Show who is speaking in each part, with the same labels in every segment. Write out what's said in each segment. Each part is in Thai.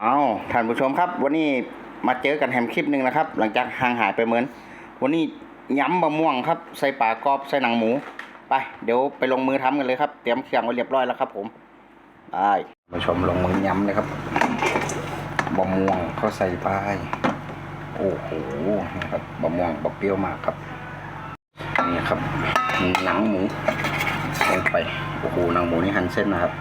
Speaker 1: เอาท่านผู้ชมครับ วันนี้มาเจอกันแฮมคลิปหนึ่งนะครับ หลังจากห่างหายไปเหมือน วันนี้ย้ำบะม่วงครับ ใส่ปลากรอบใส่หนังหมู ไป เดี๋ยวไปลงมือทำกันเลยครับ เตรียมเครื่องไว้เรียบร้อยแล้วครับ ผมไปผู้ชมลงมือย้ำเลยครับบะม่วงเขาใส่ไปโอ้โหนะครับบะม่วงบะเปรี้ยวมากครับนี่ครับหนังหมูลงไปโอ้โหหนังหมูนี่หั่นเส้นนะครับ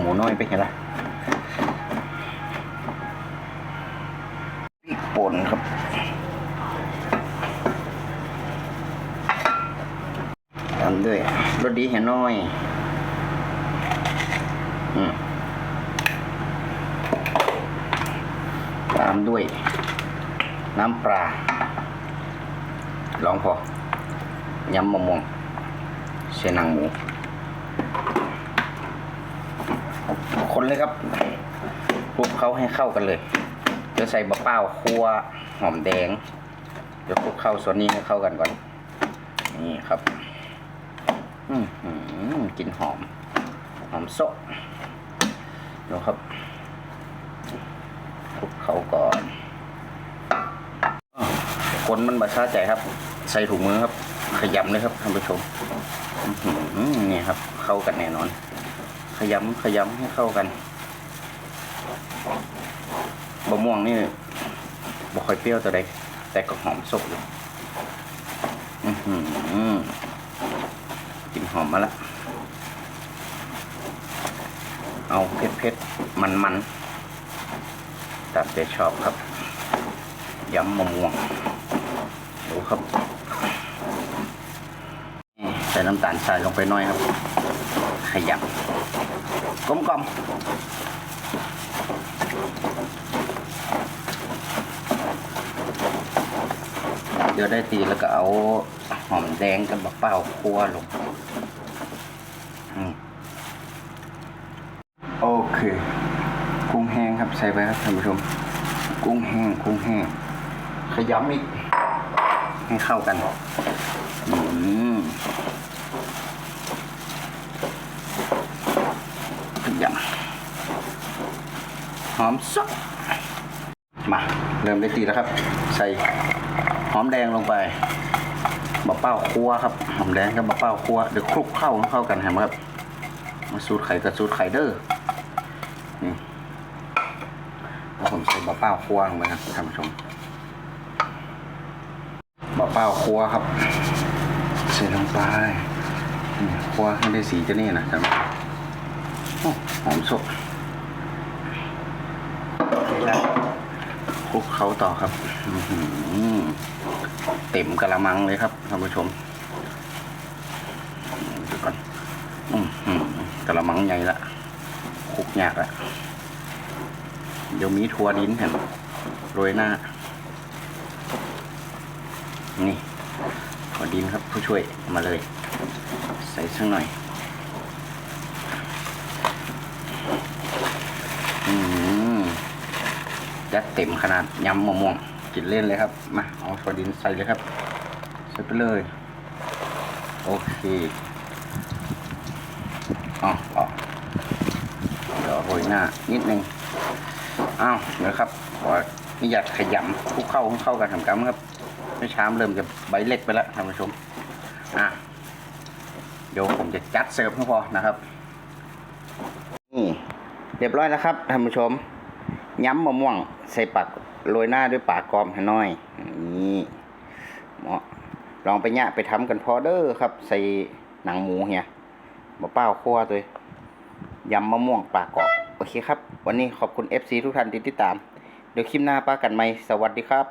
Speaker 1: หมูน้อยไปเห็นละพริกป่นครับตามด้วยรสดีเห็นน้อยอืมตามด้วย น้ำปลาลองพอยำมะม่วงเส้นหนังหมู คนเลยครับคลุกเขาให้เข้ากันเลยจะใส่บะเป้าคั่วหอมแดง เดี๋ยวคลุกเข้าส่วนนี้ให้เข้ากันก่อน นี่ครับ อืมกลิ่นหอม หอมโซะดูครับคลุกเขาก่อนอคนมันบาชาใจครับ ใส่ถุงมือครับ ขยำเลยครับท่านผู้ชมอื้อหือนี่ครับ เข้ากันแน่นอน ขยำขยำให้เข้ากันบะม่วงนี่บ่ค่อยเปรี้ยวตัวใดแต่ก็หอมสดอยู่อือหือกลิ่นหอมมาละเอาเผ็ดเผ็ดมันมันๆตามใจชอบครับยำมะม่วงดูครับใส่น้ำตาลทรายลงไปหน่อยครับ ขยำ กลมกลอมเดี๋ยวได้ตีแล้วก็เอาหอมแดงกับบักเป้าคั่วลงอืมโอเค กุ้งแห้งครับใส่ไปครับท่านผู้ชม กุ้งแห้งกุ้งแห้งขยำอีกให้เข้ากันอืม ทุกอย่าง หอมสักมาเริ่มได้ตีแล้วครับ ใส่หอมแดงลงไปบะเป้าคั่วครับหอมแดงกับบะเป้าคั่วเดี๋ยวคลุกเข้าเข้ากันเห็นไหมครับมาสูตรไข่กับสูตรไข่เด้อนี่ผมใส่บะเป้าคั่วลงไปครับท่านผู้ชมบะเป้าคั่วครับใส่ลงไปคั่วให้ได้สีจะนี่นะท่านผู้ชมหอมสด คลุกเขาต่อครับเต็มกระมังเลยครับท่านผู้ชมดูก่อนกระมังใหญ่ละคลุกยากละเดี๋ยวมีทัวดินเห็นโรยหน้า นี่ทัวดินครับผู้ช่วยมาเลย ใส่สักหน่อย อืม ยัดเต็มขนาดยำมะม่วงกินเล่นเลยครับมาเอาสวดินใส่เลยครับใส่ไปเลย โอเคอ๋ออเดี๋ยวโรยหน้านิดนึงอ้าวเดี๋ยวครับขอนี่อยากขยำคุกเข้าคุกเข้ากันทำกำครับไม่ช้ามเริ่มจะใบเล็กไปแล้วท่านผู้ชมอะเดี๋ยวผมจะจัดเสิร์ฟให้พอนะครับนี่เรียบร้อยแล้วครับท่านผู้ชม ย้ำมะม่วง ใส่ปักโรยหน้าด้วยปากกอมหน้อยนี่เหมาะลองไปเนี่ยไปทำกันพอเด้อครับ ใส่หนังหมูเฮียมะเป้าคั่วตัวยำมะม่วงปากกรอบโอเคครับ วันนี้ขอบคุณ FC ทุกท่านที่ติดตาม เดี๋ยวคลิปหน้าป้ากันไหมสวัสดีครับ